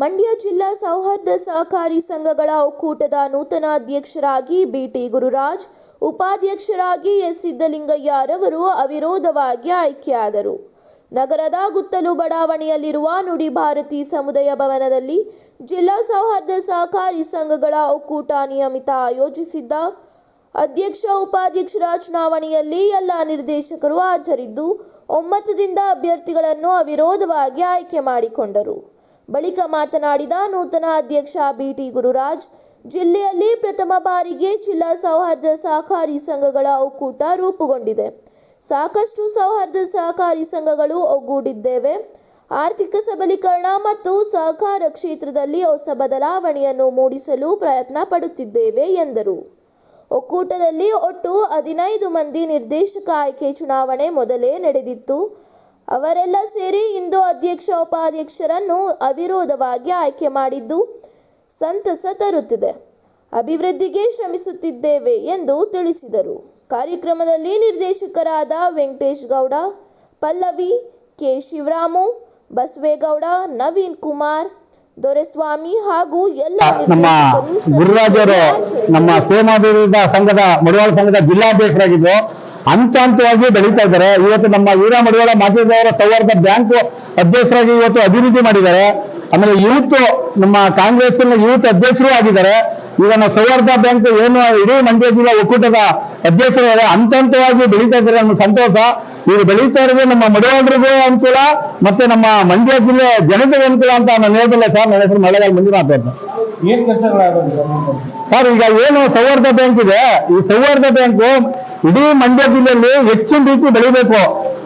ಮಂಡ್ಯ ಜಿಲ್ಲಾ ಸೌಹಾರ್ದ ಸಹಕಾರಿ ಸಂಘಗಳ ಒಕ್ಕೂಟದ ನೂತನ ಅಧ್ಯಕ್ಷರಾಗಿ ಬಿಟಿ ಗುರುರಾಜ್, ಉಪಾಧ್ಯಕ್ಷರಾಗಿ ಎಸ್ ಸಿದ್ದಲಿಂಗಯ್ಯರವರು ಅವಿರೋಧವಾಗಿ ಆಯ್ಕೆಯಾದರು. ನಗರದ ಗುತ್ತಲು ಬಡಾವಣೆಯಲ್ಲಿರುವ ನುಡಿ ಭಾರತಿ ಸಮುದಾಯ ಭವನದಲ್ಲಿ ಜಿಲ್ಲಾ ಸೌಹಾರ್ದ ಸಹಕಾರಿ ಸಂಘಗಳ ಒಕ್ಕೂಟ ನಿಯಮಿತ ಆಯೋಜಿಸಿದ್ದ ಅಧ್ಯಕ್ಷ ಉಪಾಧ್ಯಕ್ಷರ ಚುನಾವಣೆಯಲ್ಲಿ ಎಲ್ಲ ನಿರ್ದೇಶಕರು ಹಾಜರಿದ್ದು ಒಮ್ಮತದಿಂದ ಅಭ್ಯರ್ಥಿಗಳನ್ನು ಅವಿರೋಧವಾಗಿ ಆಯ್ಕೆ ಮಾಡಿಕೊಂಡರು. ಬಳಿಕ ಮಾತನಾಡಿದ ನೂತನ ಅಧ್ಯಕ್ಷ ಬಿಟಿ ಗುರುರಾಜ್, ಜಿಲ್ಲೆಯಲ್ಲಿ ಪ್ರಥಮ ಬಾರಿಗೆ ಜಿಲ್ಲಾ ಸೌಹಾರ್ದ ಸಹಕಾರಿ ಸಂಘಗಳ ಒಕ್ಕೂಟ ರೂಪುಗೊಂಡಿದೆ. ಸಾಕಷ್ಟು ಸೌಹಾರ್ದ ಸಹಕಾರಿ ಸಂಘಗಳು ಒಗ್ಗೂಡಿದ್ದೇವೆ. ಆರ್ಥಿಕ ಸಬಲೀಕರಣ ಮತ್ತು ಸಹಕಾರ ಕ್ಷೇತ್ರದಲ್ಲಿ ಹೊಸ ಬದಲಾವಣೆಯನ್ನು ಮೂಡಿಸಲು ಪ್ರಯತ್ನ ಪಡುತ್ತಿದ್ದೇವೆ, ಎಂದರು. ಒಕ್ಕೂಟದಲ್ಲಿ ಒಟ್ಟು ಹದಿನೈದು ಮಂದಿ ನಿರ್ದೇಶಕ ಆಯ್ಕೆ ಚುನಾವಣೆ ಮೊದಲೇ ನಡೆದಿತ್ತು. ಅವರೆಲ್ಲ ಸೇರಿ ಇಂದು ಅಧ್ಯಕ್ಷ ಉಪಾಧ್ಯಕ್ಷರನ್ನು ಅವಿರೋಧವಾಗಿ ಆಯ್ಕೆ ಮಾಡಿದ್ದು ಸಂತಸ ತರುತ್ತಿದೆ. ಅಭಿವೃದ್ಧಿಗೆ ಶ್ರಮಿಸುತ್ತಿದ್ದೇವೆ ಎಂದು ತಿಳಿಸಿದರು. ಕಾರ್ಯಕ್ರಮದಲ್ಲಿ ನಿರ್ದೇಶಕರಾದ ವೆಂಕಟೇಶ್ ಗೌಡ ಪಲ್ಲವಿ ಕೆ. ಶಿವರಾಮು ಬಸವೇಗೌಡ ನವೀನ್ ಕುಮಾರ್ ದೊರೆಸ್ವಾಮಿ ಹಾಗೂ ಎಲ್ಲ ನಮ್ಮ ನಿರ್ದೇಶಕರು ಗುರುರಾಜರು ನಮ್ಮ ಸೇವಾಭಿವೃದ್ಧ ಸಂಘದ ಮಡಿವಾಳ ಸಂಘದ ಜಿಲ್ಲಾಧ್ಯಕ್ಷರಾಗಿದ್ದು ಹಂತ ಹಂತವಾಗಿ ಬೆಳೀತಾ ಇದ್ದಾರೆ. ಇವತ್ತು ನಮ್ಮ ವೀರ ಮಡಿವಾಳ ಮಾಧ್ಯಮದವರ ಸೌಹಾರ್ದ ಬ್ಯಾಂಕ್ ಅಧ್ಯಕ್ಷರಾಗಿ ಇವತ್ತು ಅಭಿವೃದ್ಧಿ ಮಾಡಿದ್ದಾರೆ. ಆಮೇಲೆ ಯೂತ್ ನಮ್ಮ ಕಾಂಗ್ರೆಸ್ ಯೂತ್ ಅಧ್ಯಕ್ಷರು ಆಗಿದ್ದಾರೆ. ಈಗ ನಮ್ಮ ಸೌಹಾರ್ದ ಬ್ಯಾಂಕ್ ಏನು ಇಡೀ ಮಂಡ್ಯ ಜಿಲ್ಲಾ ಒಕ್ಕೂಟದ ಅಧ್ಯಕ್ಷರು ಹಂತ ಹಂತವಾಗಿ ಬೆಳೀತಾ ಇದ್ದಾರೆ ನಮ್ಮ ಸಂತೋಷ. ಇವರು ಬೆಳೀತಾ ಇರೋದು ನಮ್ಮ ಮಡಿವಾಳರಿಗೂ ಅನುಕೂಲ ಮತ್ತೆ ನಮ್ಮ ಮಂಡ್ಯ ಜಿಲ್ಲೆ ಜನತೆಗೆ ಅನುಕೂಲ ಅಂತ ನಾನು ಹೇಳ್ತಿಲ್ಲ ಸರ್. ನನ್ನ ಹೆಸರು ಮಳೆಗಾಲ ಮಂಜುನಾಥ್ ಅಂತ. ಸರ್ ಈಗ ಏನು ಸೌಹಾರ್ದ ಬ್ಯಾಂಕ್ ಇದೆ. ಈ ಸೌಹಾರ್ದ ಬ್ಯಾಂಕು ಇಡೀ ಮಂಡ್ಯ ಜಿಲ್ಲೆಯಲ್ಲಿ ಹೆಚ್ಚಿನ ರೀತಿ ಬೆಳಿಬೇಕು.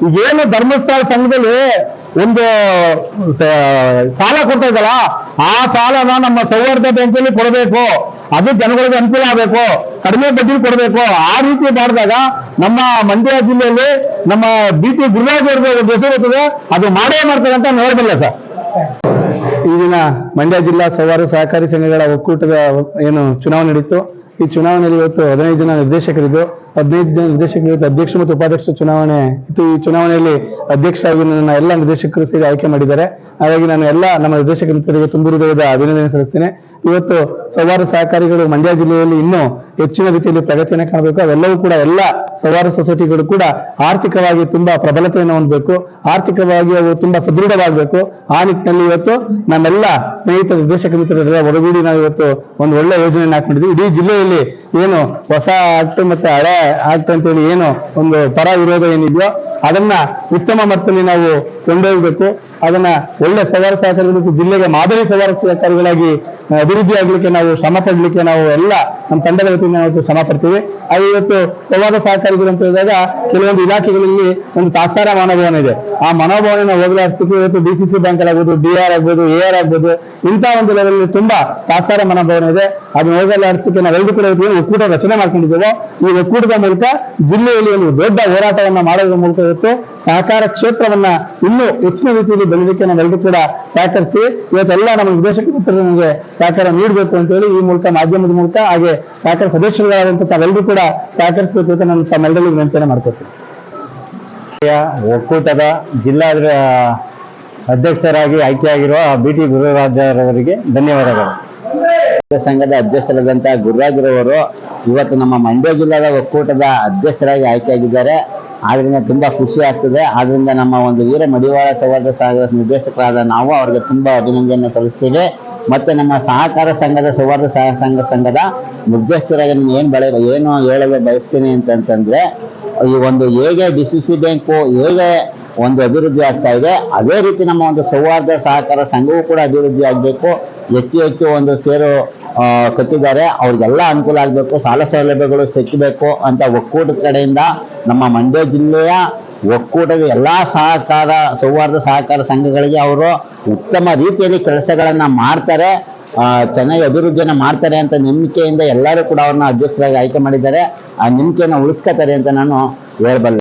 ಈಗ ಏನು ಧರ್ಮಸ್ಥಳ ಸಂಘದಲ್ಲಿ ಒಂದು ಸಾಲ ಕೊಡ್ತಾ ಇದ್ದಲ್ಲ ಆ ಸಾಲನ ನಮ್ಮ ಸೌಹಾರ್ದ ಬ್ಯಾಂಕಲ್ಲಿ ಕೊಡಬೇಕು. ಅದು ಜನಗಳಿಗೆ ಅನುಕೂಲ ಆಗಬೇಕು. ಕಡಿಮೆ ಬಡ್ಡಿ ಕೊಡಬೇಕು. ಆ ರೀತಿ ಮಾಡಿದಾಗ ನಮ್ಮ ಮಂಡ್ಯ ಜಿಲ್ಲೆಯಲ್ಲಿ ನಮ್ಮ ಬಿ ಟಿ ಗುರುರಾಜ್ ಅವ್ರಿಗೆ ಅದು ಮಾಡೇ ಮಾಡ್ತದೆ ಅಂತ ನೋಡ್ಬಲ್ಲ ಸರ್. ಈ ದಿನ ಮಂಡ್ಯ ಜಿಲ್ಲಾ ಸೌಹಾರ್ದ ಸಹಕಾರಿ ಸಂಘಗಳ ಒಕ್ಕೂಟದ ಏನು ಚುನಾವಣೆ ನಡೀತು. ಈ ಚುನಾವಣೆಯಲ್ಲಿ ಇವತ್ತು ಹದಿನೈದು ಜನ ನಿರ್ದೇಶಕರಿದ್ದು, ಹದಿನೈದು ಜನ ನಿರ್ದೇಶಕರು ಇವತ್ತು ಅಧ್ಯಕ್ಷ ಮತ್ತು ಉಪಾಧ್ಯಕ್ಷ ಚುನಾವಣೆ ಇತ್ತು. ಈ ಚುನಾವಣೆಯಲ್ಲಿ ಅಧ್ಯಕ್ಷರಾಗಿ ನನ್ನ ಎಲ್ಲ ನಿರ್ದೇಶಕರು ಸೇರಿ ಆಯ್ಕೆ ಮಾಡಿದ್ದಾರೆ. ಹಾಗಾಗಿ ನಾನು ಎಲ್ಲ ನಮ್ಮ ನಿರ್ದೇಶಕ ಮಿತ್ರರಿಗೆ ತುಂಬು ಹೃದಯದ ಅಭಿನಂದನೆ ಸಲ್ಲಿಸ್ತೇನೆ. ಇವತ್ತು ಸವಾರ ಸಹಕಾರಿಗಳು ಮಂಡ್ಯ ಜಿಲ್ಲೆಯಲ್ಲಿ ಇನ್ನೂ ಹೆಚ್ಚಿನ ರೀತಿಯಲ್ಲಿ ಪ್ರಗತಿಯನ್ನು ಕಾಣಬೇಕು. ಅವೆಲ್ಲವೂ ಕೂಡ ಎಲ್ಲ ಸವಾರ ಸೊಸೈಟಿಗಳು ಕೂಡ ಆರ್ಥಿಕವಾಗಿ ತುಂಬಾ ಪ್ರಬಲತೆಯನ್ನು ಹೊಂದಬೇಕು. ಆರ್ಥಿಕವಾಗಿ ಅವು ತುಂಬಾ ಸದೃಢವಾಗಬೇಕು. ಆ ನಿಟ್ಟಿನಲ್ಲಿ ಇವತ್ತು ನಮ್ಮೆಲ್ಲ ಸ್ನೇಹಿತ ನಿರ್ದೇಶಕ ಮಿತ್ರರ ಒಡಗೂಡಿ ನಾವು ಇವತ್ತು ಒಂದು ಒಳ್ಳೆ ಯೋಜನೆಯನ್ನು ಹಾಕೊಂಡಿದ್ವಿ. ಇಡೀ ಜಿಲ್ಲೆಯಲ್ಲಿ ಏನು ಹೊಸ ಆಕ್ಟ್ ಮತ್ತೆ ಹಳೆ ಆಕ್ಟ್ ಅಂತೇಳಿ ಏನು ಒಂದು ಪರ ವಿರೋಧ ಏನಿದೆಯೋ ಅದನ್ನ ಉತ್ತಮ ಮಟ್ಟದಲ್ಲಿ ನಾವು ಕೊಂಡೊಯ್ಯಬೇಕು ಅದನ್ನ ಒಳ್ಳೆ ಸವಾರ ಸಹಕಾರಿಗಳು ಜಿಲ್ಲೆಗೆ ಮಾದರಿ ಸವಾರ ಸಹಕಾರಿಗಳಾಗಿ ಅಭಿವೃದ್ಧಿ ಆಗ್ಲಿಕ್ಕೆ ನಾವು ಶ್ರಮ ಪಡ್ಲಿಕ್ಕೆ ನಾವು ಎಲ್ಲ ನಮ್ಮ ತಂಡದ ವತಿಯಿಂದ ನಾವು ಶ್ರಮ ಪಡ್ತೀವಿ. ಅದು ಇವತ್ತು ಸಂವಾದ ಸಹಕಾರಿಗಳು ಅಂತ ಹೇಳಿದಾಗ ಕೆಲವೊಂದು ಇಲಾಖೆಗಳಲ್ಲಿ ಒಂದು ತಾತ್ಸಾರ ಮನೋಭಾವನೆ ಇದೆ. ಆ ಮನೋಭಾವನೆ ಹೋಗಲಾಡಿಸ್ಲಿಕ್ಕೆ ಇವತ್ತು ಡಿ ಸಿ ಸಿ ಬ್ಯಾಂಕ್ ಆಗ್ಬೋದು ಡಿ ಆರ್ ಆಗ್ಬೋದು ಎ ಆರ್ ಆಗ್ಬೋದು ಇಂಥ ಒಂದು ಲೆವೆಲ್ ತುಂಬಾ ತಾತ್ಸಾರ ಮನೋಭಾವನೆ ಇದೆ. ಅದನ್ನ ಹೋಗಲಾಡಿಸ್ಲಿಕ್ಕೆ ನಾವೆಲ್ಲರೂ ಕೂಡ ಒಕ್ಕೂಟ ರಚನೆ ಮಾಡ್ಕೊಂಡಿದ್ದೇವೆ. ಈ ಒಕ್ಕೂಟದ ಮೂಲಕ ಜಿಲ್ಲೆಯಲ್ಲಿ ಒಂದು ದೊಡ್ಡ ಹೋರಾಟವನ್ನ ಮಾಡೋದ್ರ ಮೂಲಕ ಇವತ್ತು ಸಹಕಾರ ಕ್ಷೇತ್ರವನ್ನ ಇನ್ನೂ ಹೆಚ್ಚಿನ ರೀತಿಯಲ್ಲಿ ಬೆಳೆದಕ್ಕೆ ನಾವೆಲ್ಲರೂ ಕೂಡ ಸಹಕರಿಸಿ ಇವತ್ತೆಲ್ಲ ನಮ್ಮ ನಿರ್ದೇಶಕ ಮಿತ್ರರು ನಮಗೆ ಸಹಕಾರ ನೀಡಬೇಕು ಅಂತ ಹೇಳಿ ಈ ಮೂಲಕ ಮಾಧ್ಯಮದ ಮೂಲಕ ಹಾಗೆ ಸಹಕಾರ ಸದಸ್ಯರುಗಳಾದಂತಹ ತಾವೆಲ್ಲರೂ ಕೂಡ ಸಹಕರಿಸಬೇಕು ಅಂತ ನಾನು ತಮ್ಮೆಲ್ಲರಿಗೂ ವಿನಂತಿಯನ್ನು ಮಾಡ್ಕೊತೀನಿ ಒಕ್ಕೂಟದ ಜಿಲ್ಲಾ ಅಧ್ಯಕ್ಷರಾಗಿ ಆಯ್ಕೆಯಾಗಿರುವ ಬಿ ಟಿ ಗುರುರಾಜರವರಿಗೆ ಧನ್ಯವಾದಗಳು ಸಂಘದ ಅಧ್ಯಕ್ಷರಾದಂತಹ ಗುರುರಾಜರವರು ಇವತ್ತು ನಮ್ಮ ಮಂಡ್ಯ ಜಿಲ್ಲಾದ ಒಕ್ಕೂಟದ ಅಧ್ಯಕ್ಷರಾಗಿ ಆಯ್ಕೆಯಾಗಿದ್ದಾರೆ. ಆದ್ರಿಂದ ತುಂಬಾ ಖುಷಿ ಆಗ್ತದೆ. ಆದ್ರಿಂದ ನಮ್ಮ ಒಂದು ವೀರ ಮಡಿವಾಳ ಸೌಹಾರ್ದ ಸಾಗರ ನಿರ್ದೇಶಕರಾದ ನಾವು ಅವರಿಗೆ ತುಂಬಾ ಅಭಿನಂದನೆ ಸಲ್ಲಿಸ್ತೇವೆ. ಮತ್ತೆ ನಮ್ಮ ಸಹಕಾರ ಸಂಘದ ಸೌಹಾರ್ದ ಸಹ ಸಂಘ ಸಂಘದ ನಿರ್ದೇಶಕರಾಗಿ ಏನ್ ಬೆಳೆ ಏನು ಹೇಳಲು ಬಯಸ್ತೀನಿ ಅಂತಂತಂದ್ರೆ ಈ ಒಂದು ಹೇಗೆ ಡಿ ಸಿ ಸಿ ಬ್ಯಾಂಕು ಹೇಗೆ ಒಂದು ಅಭಿವೃದ್ಧಿ ಆಗ್ತಾ ಇದೆ. ಅದೇ ರೀತಿ ನಮ್ಮ ಒಂದು ಸೌಹಾರ್ದ ಸಹಕಾರ ಸಂಘವೂ ಕೂಡ ಅಭಿವೃದ್ಧಿ ಆಗಬೇಕು. ಹೆಚ್ಚು ಹೆಚ್ಚು ಒಂದು ಸೇರು ಕಟ್ಟಿದ್ದಾರೆ. ಅವ್ರಿಗೆಲ್ಲ ಅನುಕೂಲ ಆಗಬೇಕು. ಸಾಲ ಸೌಲಭ್ಯಗಳು ಸಿಕ್ಕಬೇಕು ಅಂತ ಒಕ್ಕೂಟದ ಕಡೆಯಿಂದ ನಮ್ಮ ಮಂಡ್ಯ ಜಿಲ್ಲೆಯ ಒಕ್ಕೂಟದ ಎಲ್ಲ ಸಹಕಾರ, ಸೌಹಾರ್ದ ಸಹಕಾರ ಸಂಘಗಳಿಗೆ ಅವರು ಉತ್ತಮ ರೀತಿಯಲ್ಲಿ ಕೆಲಸಗಳನ್ನು ಮಾಡ್ತಾರೆ. ಚೆನ್ನಾಗಿ ಅಭಿವೃದ್ಧಿಯನ್ನು ಮಾಡ್ತಾರೆ ಅಂತ ನಂಬಿಕೆಯಿಂದ ಎಲ್ಲರೂ ಕೂಡ ಅವ್ರನ್ನ ಅಧ್ಯಕ್ಷರಾಗಿ ಆಯ್ಕೆ ಮಾಡಿದ್ದಾರೆ. ಆ ನಂಬಿಕೆಯನ್ನು ಉಳಿಸ್ಕೊತಾರೆ ಅಂತ ನಾನು ಹೇಳ್ಬಲ್ಲೆ.